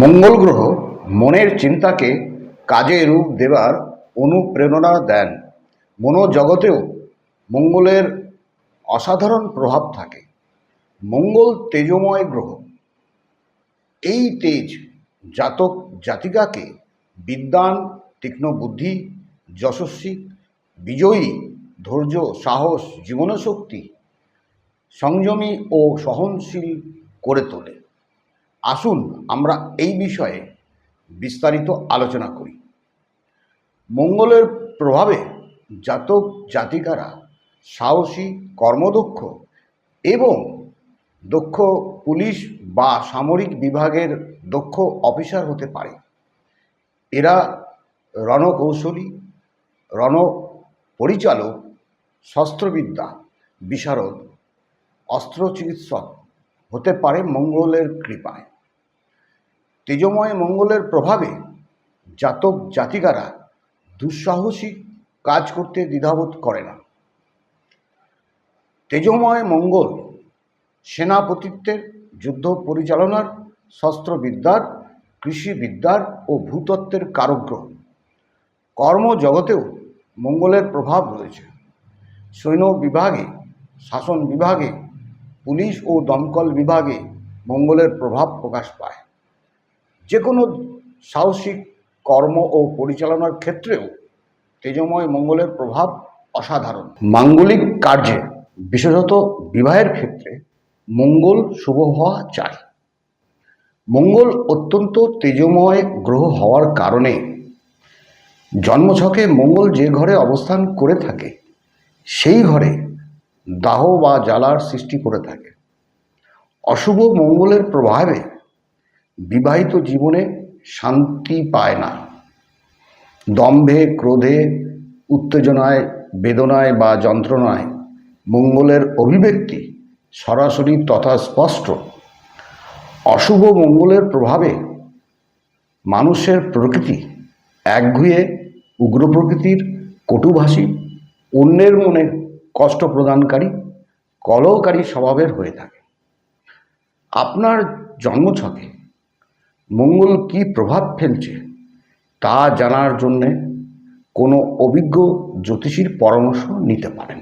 মঙ্গল গ্রহ মনের চিন্তাকে কাজে রূপ দেবার অনুপ্রেরণা দেন। মনোজগতেও মঙ্গলের অসাধারণ প্রভাব থাকে। মঙ্গল তেজময় গ্রহ। এই তেজ জাতক জাতিকাকে বিদ্বান, তীক্ষ্ণ বুদ্ধি, যশস্বী, বিজয়ী, ধৈর্য, সাহস, জীবনশক্তি, সংযমী ও সহনশীল করে তোলে। আসুন আমরা এই বিষয়ে বিস্তারিত আলোচনা করি। মঙ্গলের প্রভাবে জাতক জাতিকারা সাহসী, কর্মদক্ষ এবং দক্ষ পুলিশ বা সামরিক বিভাগের দক্ষ অফিসার হতে পারে। এরা রণকৌশলী রণ পরিচালক শস্ত্রবিদ্যা, বিশারদ অস্ত্র চিকিৎসক হতে পারে মঙ্গলের কৃপায়। তেজময় মঙ্গলের প্রভাবে জাতক জাতিকারা দুঃসাহসী কাজ করতে দ্বিধাবোধ করে না। তেজময় মঙ্গল সেনাপতিত্বের, যুদ্ধ পরিচালনার, শস্ত্রবিদ্যার, কৃষিবিদ্যার ও ভূতত্ত্বের কারগ্রহ। কর্মজগতেও মঙ্গলের প্রভাব রয়েছে। সৈন্য বিভাগে, শাসন বিভাগে, পুলিশ ও দমকল বিভাগে মঙ্গলের প্রভাব প্রকাশ পায়। যে কোনো সাহসিক কর্ম ও পরিচালনার ক্ষেত্রেও তেজময় মঙ্গলের প্রভাব অসাধারণ। মাঙ্গলিক কার্যে, বিশেষত বিবাহের ক্ষেত্রে, মঙ্গল শুভ হওয়া চাই। মঙ্গল অত্যন্ত তেজময় গ্রহ হওয়ার কারণে জন্মছকে মঙ্গল যে ঘরে অবস্থান করে থাকে, সেই ঘরে দাহ বা জ্বালার সৃষ্টি করে থাকে। অশুভ মঙ্গলের প্রভাবে বিবাহিত জীবনে শান্তি পায় না। দম্ভে, ক্রোধে, উত্তেজনায়, বেদনায় বা যন্ত্রণায় মঙ্গলের অভিব্যক্তি সরাসরি তথা স্পষ্ট। অশুভ মঙ্গলের প্রভাবে মানুষের প্রকৃতি একঘুয়ে উগ্র প্রকৃতির কটুভাষী, অন্যের মনে কষ্ট প্রদানকারী, কলহকারী স্বভাবের হয়ে থাকে। আপনার জন্মছকে মঙ্গল কি প্রভাব ফেলছে তা জানার জন্যে কোনো অভিজ্ঞ জ্যোতিষীর পরামর্শ নিতে পারেন।